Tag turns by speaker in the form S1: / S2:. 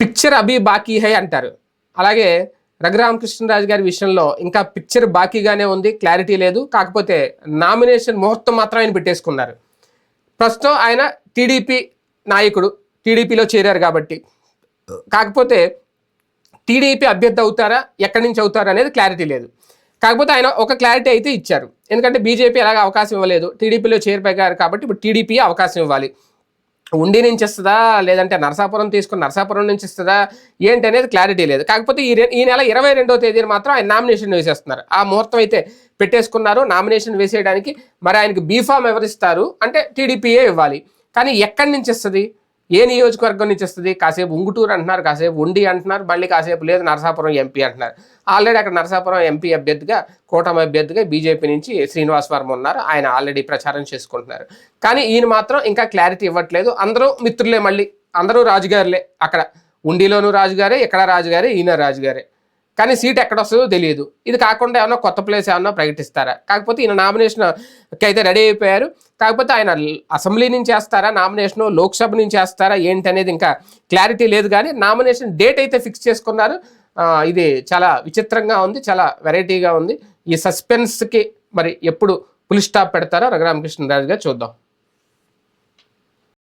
S1: Picture అభి బాకీ high అంటారు. అలాగే రఘురామకృష్ణరాజు గారి విషయంలో ఇంకా పిక్చర్ బాకీగానే ఉంది క్లారిటీ లేదు. కాకపోతే నామినేషన్ ముహూర్తం మాత్రం ఆయన పెట్టేసుకున్నారు. ప్రస్తుతం ఆయన టీడీపీ నాయకుడు టీడీపీలో చేరారు కాబట్టి. కాకపోతే టీడీపీ అభ్యర్థి అవుతారా ఎక్కడి నుంచి అవుతారా అనేది క్లారిటీ లేదు. కాకపోతే ఆయన ఒక క్లారిటీ అయితే ఇచ్చారు. ఎందుకంటే బీజేపీ అలాగే అవకాశం ఇవ్వలేదు. టీడీపీలో చేరిపోయారు కాబట్టి ఇప్పుడు టీడీపీ అవకాశం ఇవ్వాలి. ఉండి నుంచి ఇస్తుందా లేదంటే నరసాపురం తీసుకుని నరసాపురం నుంచి ఇస్తుందా ఏంటి అనేది క్లారిటీ లేదు. కాకపోతే ఈ ఈ నెల ఇరవై రెండవ తేదీన మాత్రం ఆయన నామినేషన్ వేసేస్తున్నారు. ఆ ముహూర్తం అయితే పెట్టేసుకున్నారు. నామినేషన్ వేసేయడానికి మరి ఆయనకి బీఫామ్ ఎవరిస్తారు? అంటే టీడీపీయే ఇవ్వాలి. కానీ ఎక్కడి నుంచి ఇస్తుంది ఏ నియోజకవర్గం నుంచి వస్తుంది? కాసేపు ఉంగుటూరు అంటున్నారు కాసేపు ఉండి అంటున్నారు మళ్ళీ కాసేపు లేదు నరసాపురం ఎంపీ అంటున్నారు. ఆల్రెడీ అక్కడ నరసాపురం ఎంపీ అభ్యర్థిగా కూటమి అభ్యర్థిగా బీజేపీ నుంచి శ్రీనివాస్ వర్మ ఉన్నారు. ఆయన ఆల్రెడీ ప్రచారం చేసుకుంటున్నారు. కానీ ఈయన మాత్రం ఇంకా క్లారిటీ ఇవ్వట్లేదు. అందరూ మిత్రులే మళ్ళీ. అందరూ రాజుగారులే. అక్కడ ఉండిలోనూ రాజుగారే ఇక్కడ రాజుగారే ఈయన రాజుగారే. కానీ సీట్ ఎక్కడ వస్తుందో తెలియదు. ఇది కాకుండా ఏమన్నా కొత్త ప్లేస్ ఏమన్నా ప్రకటిస్తారా? కాకపోతే ఈయన నామినేషన్ అయితే రెడీ అయిపోయారు. కాకపోతే ఆయన అసెంబ్లీ నుంచి వేస్తారా? నామినేషన్ లోక్సభ నుంచి వేస్తారా? ఏంటి అనేది ఇంకా క్లారిటీ లేదు కానీ నామినేషన్ డేట్ అయితే ఫిక్స్ చేసుకున్నారు. ఇది చాలా విచిత్రంగా ఉంది చాలా వెరైటీగా ఉంది. ఈ సస్పెన్స్కి మరి ఎప్పుడు పులి స్టాప్ పెడతారో రఘురామకృష్ణరాజు గారు చూద్దాం.